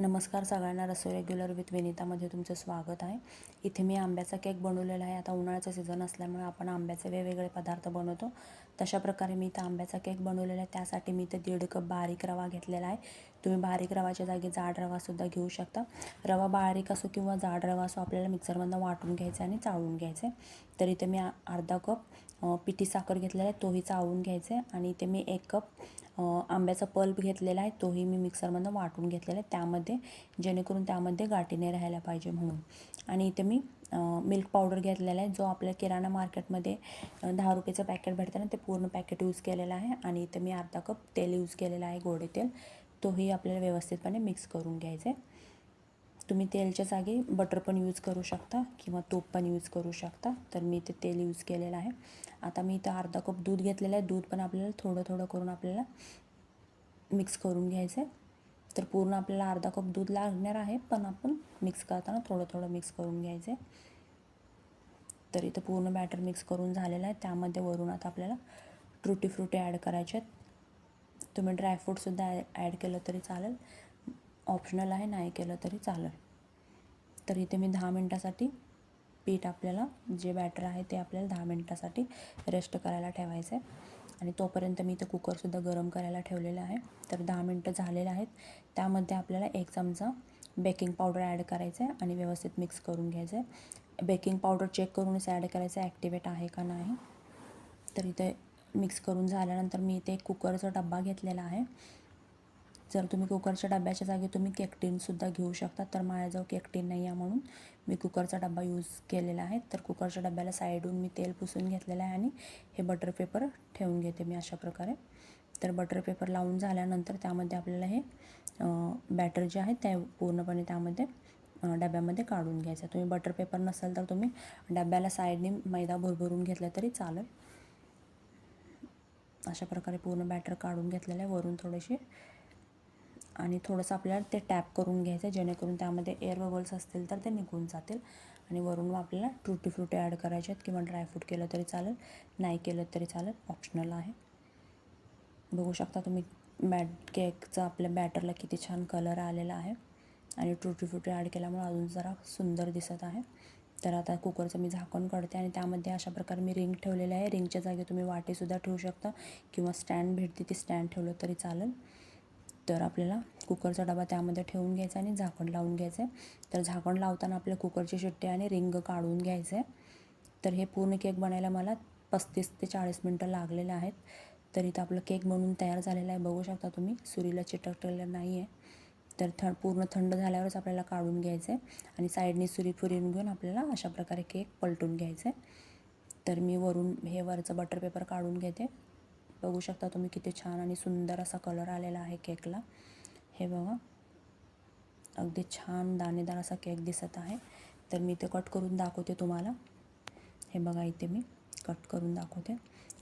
नमस्कार सगळ्यांना रसोई regular with विनितामध्ये तुमचं स्वागत आहे. इथे मी आंब्याचा केक बनवलेला आहे. आता उन्हाळ्याचा सीझन असल्यामुळे आपण आंब्याचे वेगवेगळे पदार्थ बनवतो. तशा प्रकारे मी इथं आंब्याचा केक बनवलेला आहे. त्यासाठी मी इथं दीड कप बारीक रवा घेतलेला आहे. तुम्ही बारीक रवाच्या जागी जाड रवासुद्धा घेऊ शकता. रवा बारीक असो किंवा जाड रवा असो आपल्याला मिक्सरमधनं वाटून घ्यायचा आणि चाळून घ्यायचं आहे. तर इथे मी अर्धा कप पिठी साखर घेतलेला आहे तोही चाळून घ्यायचा आहे. आणि इथे मी एक कप आंब्याचा पल्प घेतलेला आहे तोही मी मिक्सरमधनं वाटून घेतलेला आहे. त्यामध्ये जेणेकरून त्यामध्ये गाठी नाही राहायला पाहिजे म्हणून. आणि इथे मी मिल्क पावडर घेतलेला आहे जो आपल्या किराणा मार्केटमध्ये दहा रुपयाचं पॅकेट भेटतं ना ते पूर्ण पॅकेट यूज केलेलं आहे. आणि इथे मी अर्धा कप तेल यूज केलेलं आहे गोडे तेल. तोही आपल्याला व्यवस्थितपणे मिक्स करून घ्यायचं आहे तुम्ही तेलच्या जागी बटर पण यूज करू शकता किंवा तूप पण यूज करू शकता. तर मी ते तेल यूज केलेलं आहे. आता मी इथं अर्धा कप दूध घेतलेलं आहे. दूध पण आपल्याला थोडं थोडं करून आपल्याला मिक्स करून घ्यायचं आहे तर पूर्ण आपल्याला अर्धा कप दूध लागणार आहे. पण आपण मिक्स करताना थोडं थोडं मिक्स करून घ्यायचं आहे तर इथं पूर्ण बॅटर मिक्स करून झालेलं आहे. त्यामध्ये वरून आता आपल्याला ट्रुटी फ्रुटी ॲड करायचे आहेत. तुम्ही ड्रायफ्रूटसुद्धा ॲड केलं तरी चालेल. ऑप्शनल आहे नाही केलं तरी चालेल. तर इथे मी दहा मिनटासाठी पीठ आपल्याला जे बॅटर आहे ते आपल्याला दहा मिनटासाठी रेस्ट करायला ठेवायचं आहे आणि तोपर्यंत मी इथं कुकरसुद्धा गरम करायला ठेवलेलं आहे. तर दहा मिनटं झालेलं आहेत. त्यामध्ये आपल्याला एक चमचा बेकिंग पावडर ॲड करायचं आहे आणि व्यवस्थित मिक्स करून घ्यायचं आहे बेकिंग पावडर चेक करूनच ॲड करायचं आहे ॲक्टिवेट आहे का नाही. तर इथे मिक्स करून झाल्यानंतर मी इथे एक कुकरचा डब्बा घेतलेला आहे. जर तुम्ही कुकरच्या डब्याच्या जागी तुम्ही केकटीनसुद्धा घेऊ शकता तर माझ्याजवळ केकटीन नाही आहे म्हणून मी कुकरचा डब्बा यूज केलेला आहे. तर कुकरच्या डब्याला साईडून मी तेल पुसून घेतलेलं आहे आणि हे बटर पेपर ठेवून घेते मी अशा प्रकारे. तर बटर पेपर लावून झाल्यानंतर त्यामध्ये आपल्याला हे बॅटर जे आहे ते पूर्णपणे त्यामध्ये डब्यामध्ये काढून घ्यायचं तुम्ही बटर पेपर नसेल तर तुम्ही डब्याला साईडने मैदा भरभरून घेतला तरी चालेल. अशा प्रकारे पूर्ण बॅटर काढून घेतलेलं आहे वरून थोडेसे आणि थोडंसं आपल्याला ते टॅप करून घ्यायचं आहे जेणेकरून त्यामध्ये एअर बबल्स असतील तर ते निघून जातील. आणि वरून आपल्याला ट्रुटी फ्रुटी ॲड करायचे आहेत किंवा ड्रायफ्रूट केलं तरी चालेल नाही केलं तरी चालेल ऑप्शनल आहे. बघू शकता तुम्ही बॅट केकचा आपल्या बॅटरला किती छान कलर आलेला आहे. आणि ट्रुटी फ्रुटी ॲड केल्यामुळे अजून जरा सुंदर दिसत आहे. तर आता कुकरचं मी झाकण काढते आणि त्यामध्ये अशा प्रकारे मी रिंग ठेवलेलं आहे. रिंगच्या जागी तुम्ही वाटेसुद्धा ठेवू शकता किंवा स्टँड भेटते ती स्टँड ठेवलं तरी चालेल. तर आपल्याला कुकरचा डबा त्यामध्ये ठेवून घ्यायचा आणि झाकण लावून घ्यायचं आहे. तर झाकण लावताना आपल्या कुकरची शिट्टी आणि रिंग काढून घ्यायचं आहे. तर हे पूर्ण केक बनायला मला पस्तीस ते चाळीस मिनटं लागलेले आहेत. तर इथं आपलं केक बनवून तयार झालेला आहे. बघू शकता तुम्ही सुरीला चिटकलेलं नाही आहे तर थ पूर्ण थंड झाल्यावरच आपल्याला काढून घ्यायचं आहे आणि साईडने सुरी फुरीन घेऊन आपल्याला अशा प्रकारे केक पलटून घ्यायचं आहे तर मी वरून हे वरचं बटर पेपर काढून घेते. बघू शकता तुम्ही किती छान आणि सुंदर असा कलर आलेला आहे केकला. हे बघा. अगदी छान दाणेदार असा केक दिसत आहे. तर मी ते कट करून दाखवते तुम्हाला. हे बघा इथे मी कट करून दाखवते.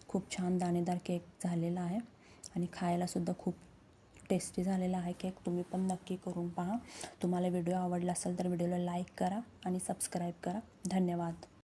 खूप छान दाणेदार केक झालेला आहे. आणि खायलासुद्धा खूप टेस्टी झालेला आहे केक तुम्ही पण नक्की करून पहा. तुम्हाला व्हिडिओ आवडला असेल तर व्हिडिओला लाईक करा आणि सबस्क्राईब करा. धन्यवाद.